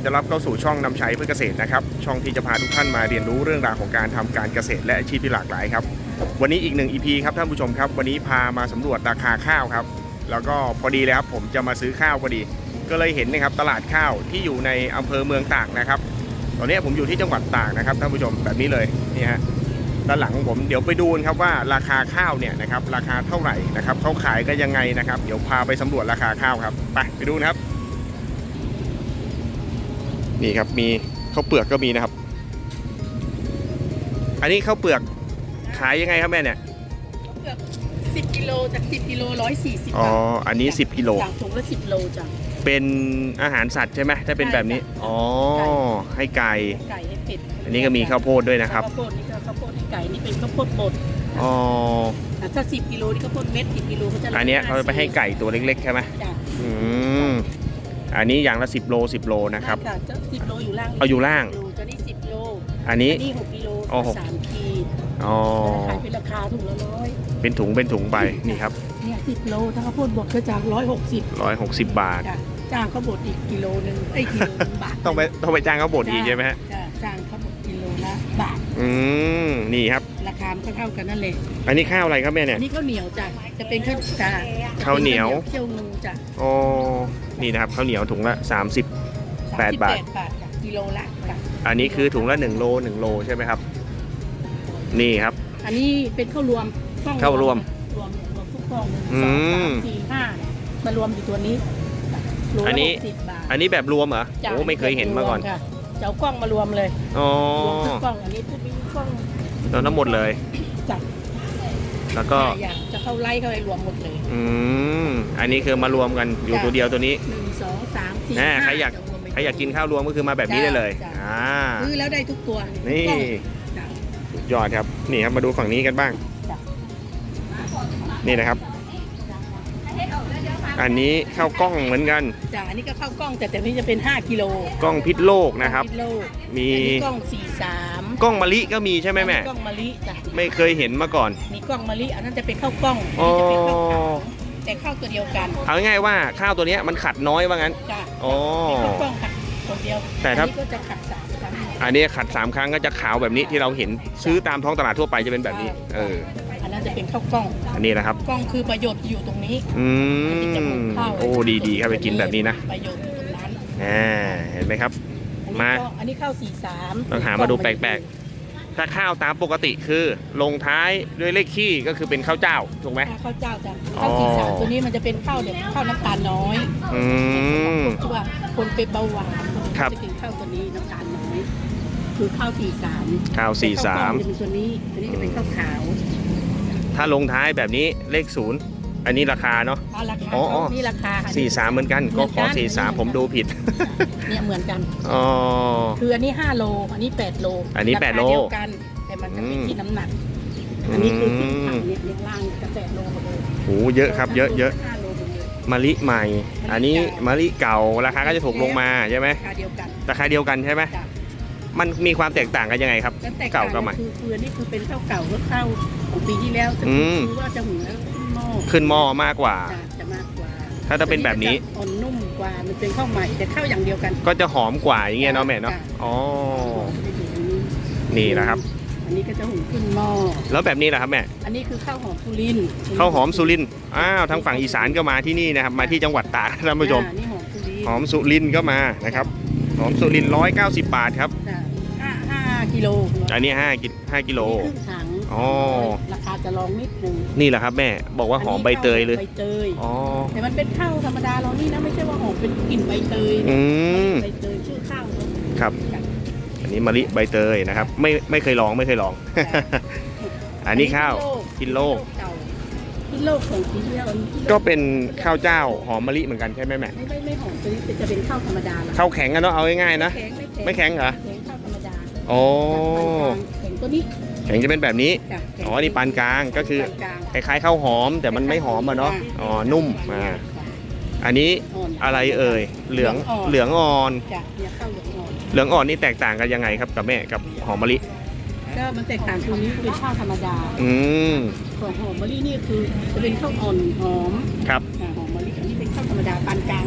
ดีต้อนรับเข้าสู่ช่องนำใช้เพื่อเกษตรนะครับ ช่องที่จะพาทุกท่านมาเรียนรู้เรื่องราวของการทำการเกษตรและอาชีพที่หลากหลายครับ วันนี้อีกหนึ่ง EP ครับท่านผู้ชมครับ วันนี้พามาสำรวจราคาข้าวครับ แล้วก็พอดีเลยครับผมจะมาซื้อข้าวพอดี ก็เลยเห็นนะครับตลาดข้าวที่อยู่ในอำเภอเมืองตากนะครับ ตอนนี้ผมอยู่ที่จังหวัดตากนะครับท่านผู้ชมแบบนี้เลยนี่ฮะด้านหลังของผมเดี๋ยวไปดูนครับว่าราคาข้าวเนี่ยนะครับราคาเท่าไหร่นะครับเขาขายกันยังไงนะครับ เดี๋ยวพาไปสำรวจราคาข้าวครับไปไปดูนะครับ นี่ครับมีข้าวเปลือกก็มีนะครับ อันนี้ข้าวเปลือกขายยังไงครับแม่เนี่ยเกือบสิบกิโลจากสิบกิโลร้อยสี่สิบอ๋อบาทอันนี้10กิโลจากถุงละสิบโลจ้ะเป็นอาหารสัตว์ใช่ไหมถ้าเป็นแบบนี้ใช่ค่ะอ๋อให้ไก่ไก่ให้เป็ดอันนี้ก็มีข้าวโพดด้วยนะครับข้าวโพดนี่ก็ข้าวโพดให้ไก่นี่เป็นข้าวโพดบดอ๋ออะถ้าสิบกิโลนี่ข้าวโพดเม็ดสิบกิโลเขาจะอันเนี้ยเขาไปให้ไก่ตัวเล็กๆใช่ไหมจ้ะอืม อันนี้อย่างละ 10 โล 10 โลนะครับใช่จะสิบโลอยู่ล่างเอาอยู่ล่างโลจะนี่สิบโลอันนี้อันนี้หกกิโลอ๋อหก สามขีดอ๋อ ขายเป็นราคาถุงละร้อยเป็นถุงเป็นถุงไปนี่ครับ เนี่ยสิบโลถ้าข้าวโพดบดก็จากร้อยหกสิบ160 บาท จ้ะจ้างข้าวบดอีกกิโลหนึ่งไอ้ยกิโลหนึ่งบาทต้องไปต้องไปจ้างเขาบดอีกใช่ไหมฮะ จ้ะจ้างข้าวบดกิโลละบาทอืม นี่ครับ ราคามันก็เท่ากันนั่นเลยอันนี้ข้าวอะไรครับแม่เนี่ย อันนี้ข้าวเหนียวจ้ะจะเป็นข้าวจ้ะข้าวเหนียว เคี่ยวงูจ้ะอ๋อ นี่นะครับข้าวเหนียวถุงละ30แปดบาท38บาทจ้ะกิโลละจ้ะอันนี้คือถุงละ 1 โล 1 โลใช่ไหมครับ นี่ครับ อันนี้เป็นข้าวรวมกล้องข้าวรวมรวมรวมทุกกล้องหนึ่งอืสองมสามสี่ห้าเนี่ยมารวมอยู่ตัวนี้โลละอันนี้ หกสิบบาทอันนี้แบบรวมเหรอจ้ะโอ้ไม่เคยเห็นมาก่อนรวค่ะจะเอากล้องมารวมเลยอ๋อรวมทุกกล้องอันนี้พวกนี้กล้อง แล้วทั้งหมดเลย จ้ะ แล้วก็ห้าอย่างจะเข้าไล่เข้าไปรวมหมดเลยอืมอันนี้คือมารวมกันอยู่ตัวเดียวตัวนี้หนึ่งสองสามสี่อ่าห้าใครอยากจะวมเป็ใครอยากกินข้าวรวมก็คือมาแบบนี้ได้เลยจ้ะ อ่าซื้อแล้วได้ทุกตัวนี่กล้องจ้ะ สุดยอดครับนี่ครับมาดูฝั่งนี้กันบ้างจ้ะนี่นะครับ อันนี้ข้าวกล้องเหมือนกันจ้ะอันนี้ก็เข้ากล้องแต่แต่นี่จะเป็น 5กิโลกล้องพิษโลกนะครับพิษโลกมี อันนี้กล้อง43กล้องมะลิก็มีใช่ไหมแม่อันนี้กล้องมะลิจ้ะไม่เคยเห็นมาก่อน มีกล้องมะลิอันนั้นจะเป็นข้าวกล้องอ๋อนี่จะเป็นข้าวขาวแต่ข้าวตัวเดียวกันเอาง่ายๆว่าข้าวตัวเนี้ยมันขัดน้อยว่างั้น จ้ะอ๋อเป็นข้าวกล้องขัดคนเดียวแต่ถ้า อันนี้ก็จะขัดสามครั้งอันนี้ขัดสามครั้งก็จะขาวแบบนี้ที่เราเห็นซื้อตามท้องตลาดทั่วไปจะเป็นแบบนี้ เอออันนั้น จะเป็นข้าวกล้องอันนี้นะครับ กล้องคือประโยชน์อยู่ตรงนี้อืที่จะหุมงข้าวโอ้ดีดีๆครับไปกินแบบนี้นะประโยชน์อยู่ตรงนั้นอ่าเห็นไหมครับอันนี้มาก็อันนี้ข้าว43ต้องหามาดูแปลกถ้าข้าวตามปกติคือลงท้ายด้วยเลขขี้ก็คือเป็นข้าวเจ้าถูกไหมข้าวเจ้าจ้ะอ๋อข้าว43ตัวนี้มันจะเป็นข้าวเดี๋ยวข้าวน้ำตาลน้อยอืมที่ว่าคนเป็นเบาหวานครับจะกินข้าวตัวนี้น้ำตาลน้อยคือข้าวสี่สามข้าวสี่สามจะเป็นตัวนี้ตัวนี้จะเป็นข้าวขาว ถ้าลงท้ายแบบนี้เลขศูนย์อันนี้ราคาเนาะอ่าราคาอ๋ออ๋อเขานี่ราคาค่ะสี่สามเหมือนกันก็ขอสี่สามผมดูผิดเนี่ยเหมือนกัน อ๋อ คืออันนี้5โล อันนี้8โลอันนี้ราคาแปดโลเดียวกัน แต่มันจะเป็นอืมที่น้ำหนัก อันนี้คือขึ้นถังเนี่ยเนี่ยล่างจะแปดโลหมดเลยโหเยอะครับ เยอะเยอะห้าโลหมดเลยมะลิใหม่ อันนี้มะลิเก่าราคาก็จะถูกลงมาใช่ไหมราคาเดียวกัน ราคาเดียวกันใช่ไหม จ้ะ มันมีความแตกต่างกันยังไงครับ แล้วแต่เก่ากับใหม่ คือคืออันนี้คือเป็นข้าวเก่าก็ข้าวของปีที่แล้วแต่อืม คือว่าจะหุงแล้วขึ้นหม้อขึ้นหม้อมากกว่า จะจะมากกว่าถ้าจะเป็นแบบนี้จะอ่อนนุ่มกว่ามันเป็นข้าวใหม่แต่ข้าวอย่างเดียวกันก็จะหอมกว่าอย่างเงี้ยเนาะแม่เนาะจ้ะอ๋อจะอยู่อันนี้นี่นะครับ อันนี้ก็จะหุงขึ้นหม้อแล้วแบบนี้แหละครับแม่อันนี้คือข้าวหอมสุรินทร์ข้าวหอมสุรินทร์อ้าวทางฝั่งอีสานก็มาที่นี่นะครับ มาที่จังหวัดตากท่านผู้ชม อ่านี่หอมสุรินทร์หอมสุรินทร์ก็มานะครับ หอมสุรินร้อยเก้าสิบบาทครับ จ้ะห้าห้า กิโลอันนี้5กิห้ากิโล ครึ่งถังอ๋อ ราคาจะลองนิดนึงนี่แหละครับแม่บอกว่าหอมใบเตยเลย ใบเตยอ๋อ แต่มันเป็นข้าวธรรมดาเรานี่นะไม่ใช่ว่าหอมเป็นกลิ่นใบเตยอืม ใบเตยชื่อข้าวเขาครับ อันนี้มะลิใบเตยนะครับ ไม่ไม่เคยลองไม่เคยลอง อันนี้ข้าว กินโลก เก่ากินโลกของปีที่แล้วอันนี้กินโลก็เป็นข้าวเจ้าหอมมะลิเหมือนกันใช่ไหมแม่ไม่ไม่ไม่หอมตัวนี้จะเป็นข้าวธรรมดาละข้าวแข็งกันเนาะเอาง่ายๆนะ แข็งไม่แข็งเหรอ แข็งข้าวธรรมดา โอ้แข็งตัวนี้แข็งจะเป็นแบบนี้จ้ะแข็งอ๋อนี่ปานกลางก็คือ ปานกลางคล้ายๆข้าวหอมแต่มันไม่หอมอะเนาะอ๋อนุ่มอ่าอันนี้อ่อน อะไรเอ่ยเหลืองเหเหลืลือองงอ่อ่ออนนจ้ะเนี่ยข้าวเหลืองอ่อนเหลืองอ่อนนี่แตกต่างกันยังไงครับกับแม่กับหอมมะลิก็มันแตกต่างตรงนี้เป็นข้าวธรรมดาอืมส่วนหอมมะลินี่คือจะเป็นข้าวอ่อนหอมครับอ่าหอมมะลิอันนี้เป็นข้าวธรรมดาปานกลาง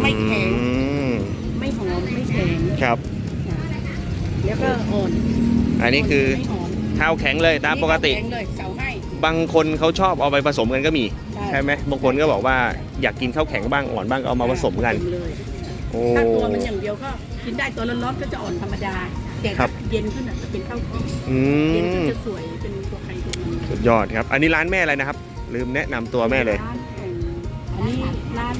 ไม่แข็ง อืมไม่หอมไม่แข็งครับจ้ะ แล้วก็อ่อนอันนี้คือไม่หอมข้าวแข็งเลยตามปกตินี่ข้าวแข็งเลยเสาให้ บางคนเขาชอบเอาไปผสมกันก็มี ใช่ ใช่ไหมบางคนก็บอกว่าอยากกินข้าวแข็งบ้างอ่อนบ้างก็เอามาผสมกันเลยโอ้ ถ้าตัวมันอย่างเดียวก็กินได้ตัวร้อนๆก็จะอ่อนธรรมดา แต่ครัถ้าบ เย็นขึ้นอะจะเป็นข้าวแข็งอืเย็นขึ้นมจะสวยเป็นตัวใครตัวมันสุดยอดครับ อันนี้ร้านแม่อะไรนะครับ ลืมแนะนำตัวแม่เลย ร้านแห่งอันนี้ร้าน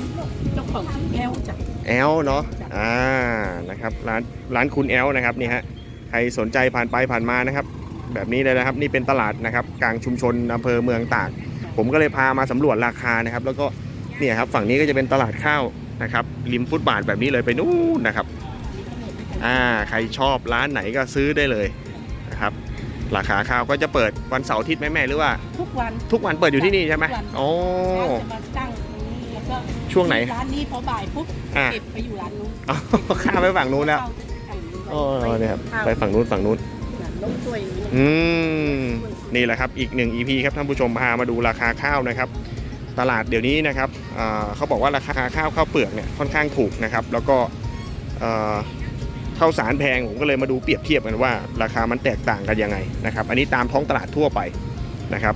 เจ้าของแก้วจากแอลเนาะ อ่า นะครับ ร้าน ร้านคุณแอลนะครับนี่ฮะ ใครสนใจผ่านไปผ่านมานะครับ แบบนี้เลยนะครับนี่เป็นตลาดนะครับ กลางชุมชนอำเภอเมืองตาก ผมก็เลยพามาสำรวจราคานะครับ แล้วก็เนี่ยครับฝั่งนี้ก็จะเป็นตลาดข้าวนะครับริมฟุตบาทแบบนี้เลยไปนู่นนะครับอ่าใครชอบร้านไหนก็ซื้อได้เลยนะครับราคาข้าวก็จะเปิดวันเสาร์อาทิตย์ไหมแม่หรือว่า ทุกวันทุกวันเปิดอยู่ที่นี่ใช่ไหมทุกวัน โอ้ร้านจะมาตั้งตรงนี้แล้วก็ช่วงไหน ร้านนี้พอบ่ายปุ๊บอ่า เก็บไปอยู่ร้านนู้นอ๋อข้ามไปฝั่งนู้นแล้วเข้าไป โอ้เนี่ยครับข้าวไปฝั่งนู้นฝั่งนู้นล้มถ้วยอย่างนี้อืมนี่แหละครับอีกหนึ่ง EP ครับท่านผู้ชมพามาดูราคาข้าวนะครับ ตลาดเดี๋ยวนี้นะครับอ่าเขาบอกว่าราคาข้าวข้าวเปลือกเนี่ยค่อนข้างถูกนะครับ แล้วก็เอ่อข้าวสารแพงผมก็เลยมาดูเปรียบเทียบกันว่า ราคามันแตกต่างกันยังไงนะครับ อันนี้ตามท้องตลาดทั่วไปนะครับ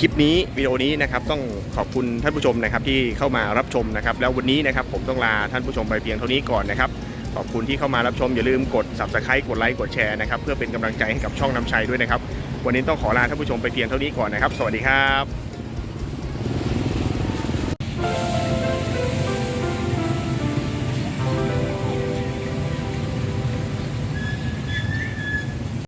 คลิปนี้วิดีโอนี้นะครับต้องขอบคุณท่านผู้ชมนะครับที่เข้ามารับชมนะครับแล้ววันนี้นะครับผมต้องลาท่านผู้ชมไปเพียงเท่านี้ก่อนนะครับขอบคุณที่เข้ามารับชมอย่าลืมกด subscribe กดไลค์กดแชร์นะครับเพื่อเป็นกำลังใจให้กับช่องน้ำชัยด้วยนะครับ วันนี้ต้องขอลาท่านผู้ชมไปเพียงเท่านี้ก่อนนะครับ สวัสดีครับ